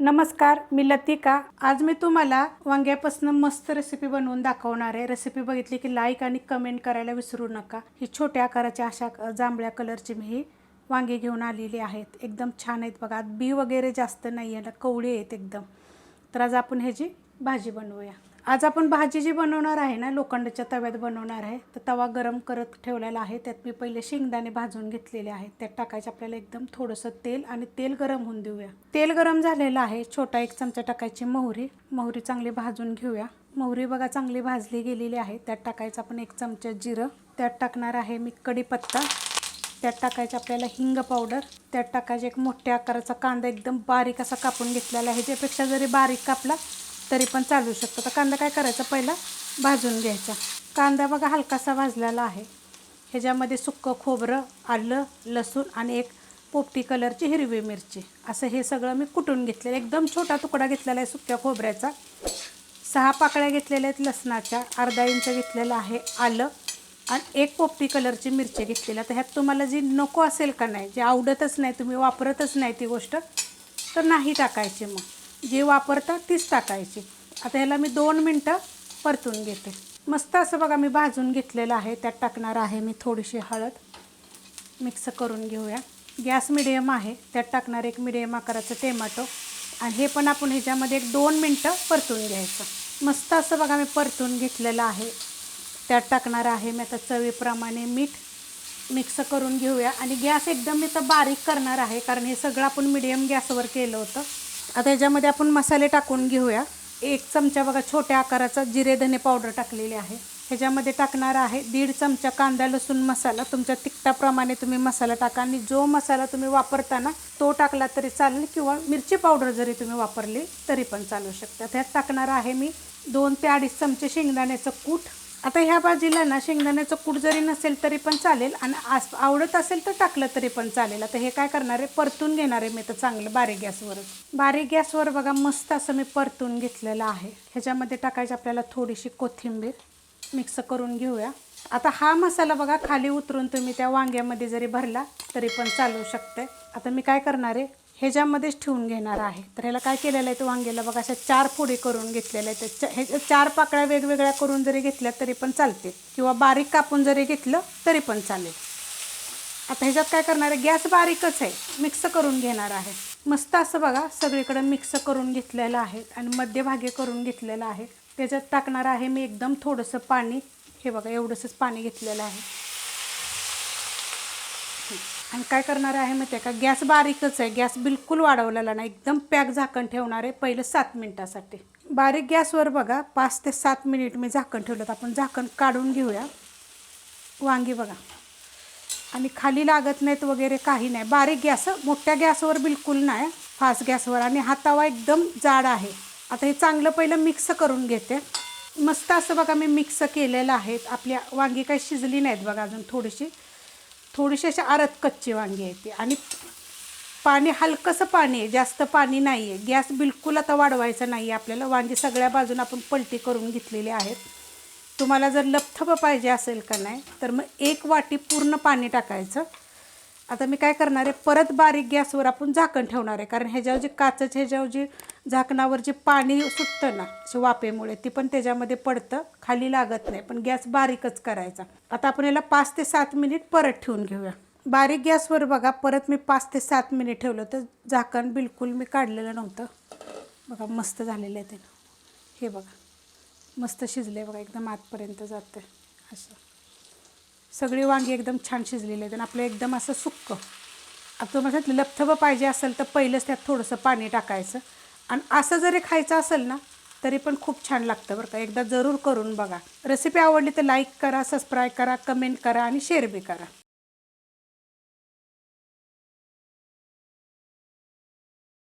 नमस्कार मी लतिका. आज मी तुम्हाला वांग्यापासून मस्त रेसिपी बनवून दाखवणार आहे. रेसिपी बघितली की लाईक आणि कमेंट करायला विसरू नका. ही छोट्या आकाराच्या अशा जांभळ्या कलरची मी ही वांगी घेऊन आलेली आहेत. एकदम छान आहेत बघा. बी वगैरे जास्त नाही आहे ना कवळी आहेत एकदम. तर आज आपण ह्याची भाजी बनवूया. आज आपण भाजी जी बनवणार आहे ना लोखंडाच्या तव्यात बनवणार आहे. तर तवा गरम करत ठेवलेला आहे. त्यात मी पहिले शेंगदाणे भाजून घेतलेले आहेत. त्यात टाकायचे आपल्याला एकदम थोडंसं तेल आणि तेल गरम होऊन देऊया. तेल गरम झालेलं आहे. छोटा एक चमचा टाकायची मोहरी. मोहरी चांगली भाजून घेऊया. मोहरी बघा चांगली भाजली गेलेली आहे. त्यात टाकायचं आपण एक चमचा जिरं. त्यात टाकणार आहे मी कढीपत्ता. त्यात टाकायचं आपल्याला हिंग पावडर. त्यात टाकायचे एक मोठ्या आकाराचा कांदा. एकदम बारीक असा कापून घेतलेला आहे. त्यापेक्षा जरी बारीक कापला तरी पण चालू शकतो. तर कांदा काय करायचा? पहिला भाजून घ्यायचा. कांदा बघा हलकासा भाजलेला आहे. ह्याच्यामध्ये सुक्कं खोबरं आलं लसूण आणि एक पोपटी कलरची हिरवी मिरची. असं हे सगळं मी कुटून घेतलेलं एकदम छोटा तुकडा घेतलेला आहे सुक्या खोबऱ्याचा. सहा पाकळ्या घेतलेल्या आहेत लसणाच्या. अर्धा इंच घेतलेलं आहे आलं आणि एक पोपटी कलरची मिरची घेतलेल्या तर ह्यात तुम्हाला जी नको असेल का नाही जे आवडतच नाही तुम्ही वापरतच नाही ती गोष्ट तर नाही टाकायची मग. जी वापरतात तीच टाकायची. आता ह्याला मी दोन मिनटं परतून घेते. मस्त असं बघा मी भाजून घेतलेलं आहे. त्यात टाकणार आहे मी थोडीशी हळद. मिक्स करून घेऊया. गॅस मिडियम आहे. त्यात टाकणार एक मिडियम आकाराचं टेमॅटो. आणि हे पण आपण ह्याच्यामध्ये एक दोन मिनटं परतून घ्यायचं. मस्त असं बघा मी परतून घेतलेलं आहे. त्यात टाकणार आहे मी आता चवीप्रमाणे मीठ. मिक्स करून घेऊया. आणि गॅस एकदम मी तर बारीक करणार आहे. कारण हे सगळं आपण मिडियम गॅसवर केलं होतं. आता ह्याच्यामध्ये आपण मसाले टाकून घेऊया. एक चमचा बघा छोट्या आकाराचा जिरे धने पावडर टाकलेली आहे. ह्याच्यामध्ये टाकणार आहे दीड चमचा कांदा लसूण मसाला. तुमच्या तिखटाप्रमाणे तुम्ही मसाला टाका आणि जो मसाला तुम्ही वापरताना तो टाकला तरी चालेल किंवा मिरची पावडर जरी तुम्ही वापरली तरी पण चालू शकता त्यात टाकणार आहे मी दोन ते अडीच चमचे शेंगदाण्याचं कूट. आता ह्या भाजीला ना शेंगदाण्याचं कूट जरी नसेल तरी पण चालेल आणि आस आवडत असेल तर टाकलं तरी पण चालेल. आता हे काय करणार आहे? परतून घेणार आहे मी तर चांगलं बारीक गॅसवरच. बारीक गॅसवर बघा मस्त असं मी परतून घेतलेलं आहे. ह्याच्यामध्ये टाकायची आपल्याला थोडीशी कोथिंबीर मिक्स करून घेऊया. आता हा मसाला बघा खाली उतरून तुम्ही त्या वांग्यामध्ये जरी भरला तरी पण चालवू शकते आता मी काय करणार आहे? ह्याच्यामध्येच ठेवून घेणार आहे. तर ह्याला काय केलेलं आहे तर वांग्याला बघा अशा चार फोडी करून घेतलेल्या आहेत. त्या हे चार पाकळ्या वेगवेगळ्या करून जरी घेतल्या तरी पण चालते किंवा बारीक कापून जरी घेतलं तरी पण चालेल. आता ह्याच्यात काय करणार आहे गॅस बारीकच आहे मिक्स करून घेणार आहे. मस्त असं बघा सगळीकडे मिक्स करून घेतलेलं आहे आणि मध्यभागी करून घेतलेलं आहे. त्याच्यात टाकणार आहे मी एकदम थोडंसं पाणी. हे बघा एवढंसंच पाणी घेतलेलं आहे. आणि काय करणार आहे माहिती आहे का? गॅस बारीकच आहे. गॅस बिलकुल वाढवलेला नाही. एकदम पॅक झाकण ठेवणार आहे पहिलं सात मिनटासाठी. बारीक गॅसवर बघा पाच ते सात मिनिट मी झाकण ठेवलं तर आपण झाकण काढून घेऊया. वांगी बघा. आणि खाली लागत नाहीत वगैरे काही नाही. बारीक गॅस मोठ्या गॅसवर बिलकुल नाही. फास्ट गॅसवर. आणि हा तवा एकदम जाड आहे. आता हे चांगलं पहिलं मिक्स करून घेते. मस्त असं बघा मी मिक्स केलेलं आहेत आपल्या वांगी काही शिजली नाहीत बघा अजून थोडीशी. थोडीशी अशी आरत कच्ची वांगी आहे ती. आणि पाणी हलकंसं पाणी आहे जास्त पाणी नाही आहे गॅस बिलकुल आता वाढवायचा नाही आहे आपल्याला वांगी सगळ्या बाजून आपण पलटी करून घेतलेली आहेत. तुम्हाला जर लपथप पाहिजे असेल का नाही तर मग एक वाटी पूर्ण पाणी टाकायचं. आता मी काय करणार आहे? परत बारीक गॅसवर आपण झाकण ठेवणार आहे. कारण ह्याच्यावर जे काचच ह्याच्यावर जे झाकणावर जे पाणी सुटतं ना अशा वापेमुळे ती पण त्याच्यामध्ये पडतं. खाली लागत नाही पण गॅस बारीकच करायचा. आता आपण याला पाच ते सात मिनिट परत ठेवून घेऊया. बारीक गॅसवर बघा परत मी पाच ते सात मिनिट ठेवलं तर झाकण बिलकुल मी काढलेलं नव्हतं. बघा मस्त झालेलं आहे ते. हे बघा मस्त शिजले बघा एकदम आतपर्यंत जातं असं. सगळी वांगी एकदम छान शिजलेली आहेत आणि आपलं एकदम असं सुक्क. आता तुम्हाला सांगितलं लपथबं पाहिजे असेल तर पहिलंच त्यात थोडंसं पाणी टाकायचं. आणि असं जरी खायचं असेल ना तरी पण खूप छान लागतं बरं का. एकदा जरूर करून बघा. रेसिपी आवडली तर लाईक करा सबस्क्राईब करा कमेंट करा आणि शेअर बी करा.